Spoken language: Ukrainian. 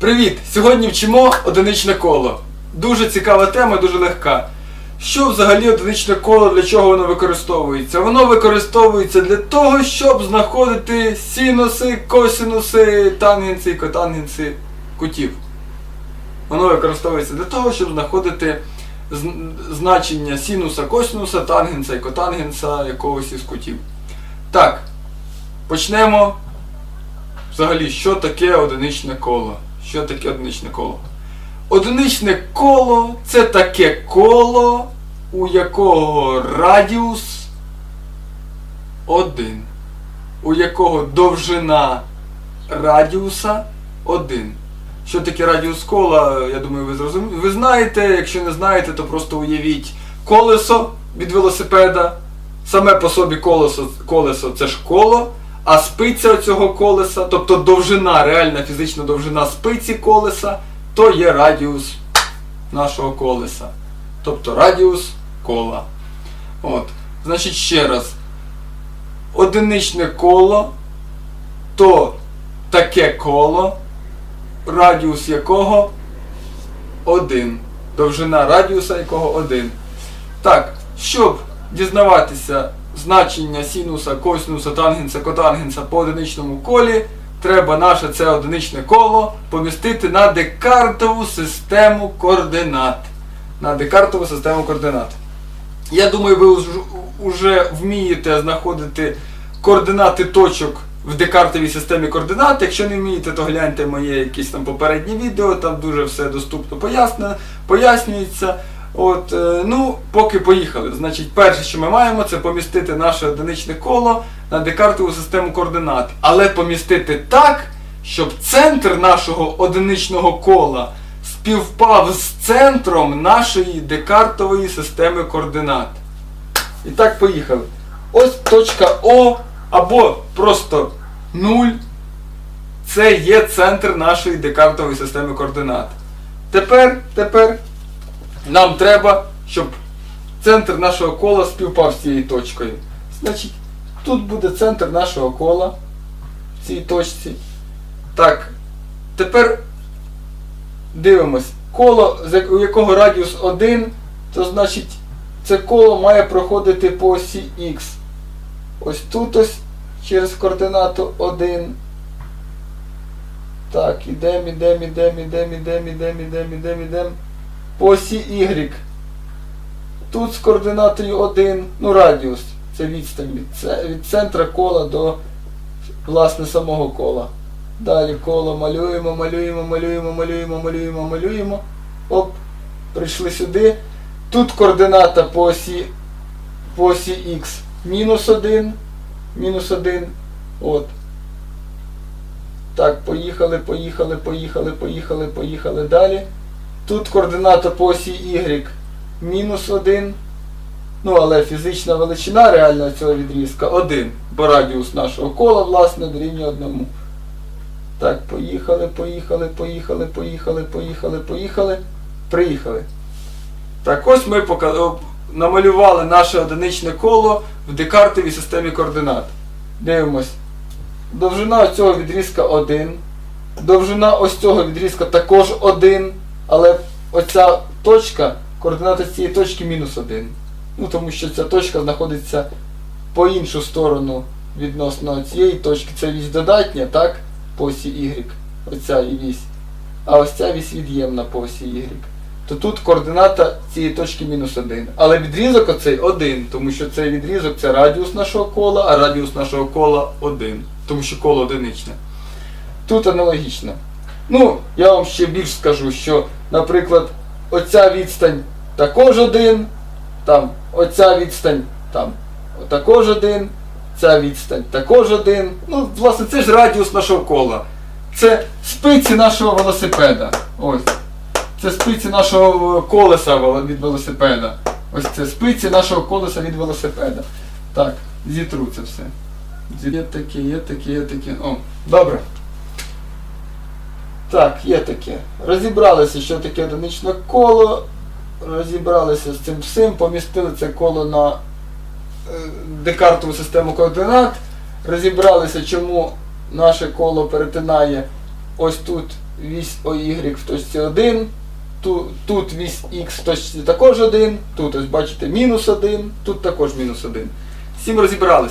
Привіт! Сьогодні вчимо одиничне коло. Дуже цікава тема, дуже легка. Що взагалі одиничне коло, для чого воно використовується? Воно використовується для того, щоб знаходити синуси, косинуси, тангенси котангенси кутів. Воно використовується для того, щоб знаходити значення синуса, косинуса, тангенса і котангенса якогось із кутів. Так, почнемо взагалі, що таке одиничне коло? Що таке одиничне коло? Одиничне коло це таке коло, у якого радіус 1, у якого довжина радіуса 1. Що таке радіус кола, я думаю, ви зрозумієте. Ви знаєте, якщо не знаєте, то просто уявіть колесо від велосипеда. Саме по собі колесо, колесо це ж коло, а спиця цього колеса, тобто довжина, реальна фізична довжина спиці колеса, то є радіус нашого колеса. Тобто радіус кола. От. Значить, ще раз. Одиничне коло то таке коло, радіус якого 1. Довжина радіуса якого 1. Так, щоб дізнаватися значення синуса, косинуса, тангенса, котангенса по одиничному колі, треба наше це одиничне коло помістити на декартову систему координат. На декартову систему координат. Я думаю, ви уже вмієте знаходити координати точок в декартовій системі координат. Якщо не вмієте, то гляньте моє якесь там попереднє відео, там дуже все доступно пояснюється. От, е, ну, поки поїхали. Значить, перше, що ми маємо, це помістити наше одиничне коло на декартову систему координат. Але помістити так, щоб центр нашого одиничного кола співпав з центром нашої декартової системи координат. І так, поїхали. Ось точка О або просто 0. Це є центр нашої декартової системи координат. Тепер, тепер нам треба, щоб центр нашого кола співпав з цією точкою. Значить, тут буде центр нашого кола в цій точці. Так, тепер дивимось. Коло, у якого радіус 1, то значить це коло має проходити по осі Х. Ось тут ось через координату 1. Так, ідемо, ідемо, ідемо, ідемо, ідемо, ідемо, ідемо, ідемо, ідемо. По осі Y. Тут з координатою 1, ну радіус, це відстань від, від центра кола до власне самого кола. Далі коло малюємо, малюємо, малюємо, малюємо, малюємо, малюємо. Оп, прийшли сюди. Тут координата по осі, по осі Х мінус 1, мінус 1. От. Так, поїхали, поїхали, поїхали, поїхали, поїхали далі. Тут координата по осі Y мінус 1. Ну, але фізична величина реального цього відрізка 1, бо радіус нашого кола, власне, дорівнює 1. Так, поїхали, поїхали, поїхали, поїхали, поїхали, поїхали. Приїхали. Так, ось ми намалювали наше одиничне коло в декартовій системі координат. Дивимось. Довжина ось цього відрізка 1. Довжина ось цього відрізка також 1. Але оця точка, координата цієї точки мінус 1. Ну, тому що ця точка знаходиться по іншу сторону відносно цієї точки. Це вісь додатня, так? По осі Y. Оця і вісь. А ось ця вісь від'ємна по осі Y. То тут координата цієї точки мінус 1. Але відрізок оцей 1, тому що цей відрізок це радіус нашого кола, а радіус нашого кола 1. Тому що коло одиничне. Тут аналогічно. Ну, я вам ще більш скажу, що, наприклад, оця відстань також один, там оця відстань там також один, ця відстань також один. Ну, власне, це ж радіус нашого кола. Це спиці нашого велосипеда. Ось. Це спиці нашого колеса від велосипеда. Ось це спиці нашого колеса від велосипеда. Так, зітру це все. Є таке, є таке, є таке. О, добре. Так, є таке. Розібралися, що таке одиничне коло. Розібралися з цим всім, помістили це коло на е, декартову систему координат. Розібралися, чому наше коло перетинає ось тут вісь OY в точці 1, тут, вісь X в точці також 1, тут ось бачите мінус 1, тут також мінус 1. З цим розібрались.